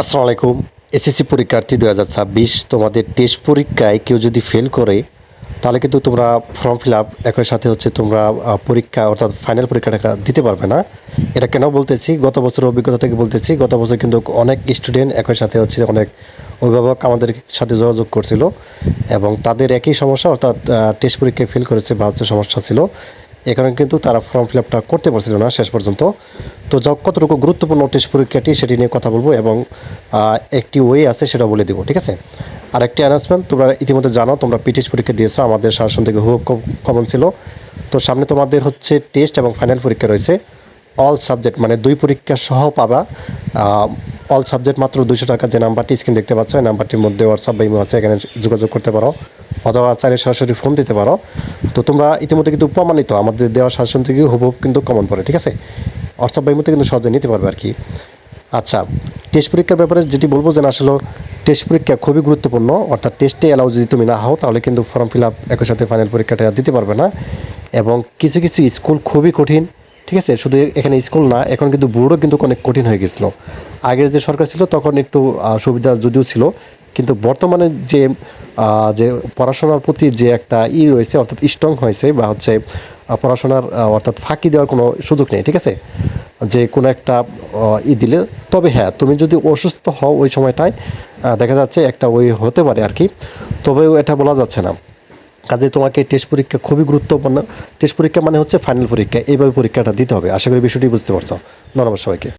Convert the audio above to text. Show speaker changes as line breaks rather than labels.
আসসালামু আলাইকুম এসএসসি পরীক্ষার্থী দু হাজার ছাব্বিশ, তোমাদের টেস্ট পরীক্ষায় কেউ যদি ফেল করে, তাহলে কিন্তু তোমরা ফর্ম ফিল আপ একই সাথে হচ্ছে তোমরা পরীক্ষা অর্থাৎ ফাইনাল পরীক্ষাটা দিতে পারবে না। এটা কেন বলতেছি? গত বছরের অভিজ্ঞতা থেকে বলতেছি, গত বছর কিন্তু অনেক স্টুডেন্ট একই সাথে হচ্ছে অনেক অভিভাবক আমাদের সাথে যোগাযোগ করছিল এবং তাদের একই সমস্যা অর্থাৎ টেস্ট পরীক্ষায় ফেল করেছে বা হচ্ছে সমস্যা ছিল। এ কারণে কিন্তু তারা ফর্ম ফিল আপটা করতে পারছিল না শেষ পর্যন্ত। তো যাও কতটুকু গুরুত্বপূর্ণ টেস্ট পরীক্ষাটি সেটি নিয়ে কথা বলব এবং একটি ওয়ে আছে সেটা বলে দিব, ঠিক আছে? আর একটি অ্যানাউন্সমেন্ট তোমরা ইতিমধ্যে জানো, তোমরা পিটিএস পরীক্ষা দিয়েছ, আমাদের শাসন থেকে হুব কমন ছিল। তো সামনে তোমাদের হচ্ছে টেস্ট এবং ফাইনাল পরীক্ষা রয়েছে। অল সাবজেক্ট মানে দুই পরীক্ষা সহ পাবা। অল সাবজেক্ট মাত্র দুশো টাকা যে নাম্বারটি স্ক্রিন দেখতে পাচ্ছ, এই নাম্বারটির মধ্যে হোয়াটসঅ্যাপ বা ইমো আছে, এখানে যোগাযোগ করতে পারো। অথবা চাইলে সরাসরি ফোন দিতে পারো। তো তোমরা ইতিমধ্যে কিন্তু প্রমাণিত, আমাদের দেওয়া শাসন থেকে হুবহুব কিন্তু কমন পড়ে, ঠিক আছে? হোয়াটসঅ্যাপ বা ইমোতে কিন্তু সহজে নিতে পারবে আর কি আচ্ছা টেস্ট পরীক্ষার ব্যাপারে যেটি বলব যে আসলে টেস্ট পরীক্ষা খুবই গুরুত্বপূর্ণ, অর্থাৎ টেস্টে অ্যালাউ যদি তুমি না হও, তাহলে কিন্তু ফর্ম ফিল আপ একই সাথে ফাইনাল পরীক্ষাটা দিতে পারবে না। এবং কিছু কিছু স্কুল খুবই কঠিন, ঠিক আছে? শুধু এখানে স্কুল না, এখন কিন্তু বোর্ডও কিন্তু অনেক কঠিন হয়ে গেছিল। আগের যে সরকার ছিল, তখন একটু সুবিধা যদিও ছিল, কিন্তু বর্তমানে যে যে পড়াশোনার প্রতি যে একটা ই রয়েছে, অর্থাৎ স্ট্রং হয়েছে বা হচ্ছে পড়াশোনার অর্থাৎ ফাঁকি দেওয়ার কোনো সুযোগ নেই, ঠিক আছে? যে কোনো একটা ই দিলে, তবে হ্যাঁ তুমি যদি অসুস্থ হও ওই সময়টায় দেখা যাচ্ছে একটা ওই হতে পারে আর কি, তবেও এটা বলা যাচ্ছে না। কাজে তোমাকে টেস্ট পরীক্ষা খুবই গুরুত্বপূর্ণ। টেস্ট পরীক্ষা মানে হচ্ছে ফাইনাল পরীক্ষা, এইভাবে পরীক্ষাটা দিতে হবে। আশা করি বিষয়টি বুঝতে পারছ। ধন্যবাদ সবাইকে।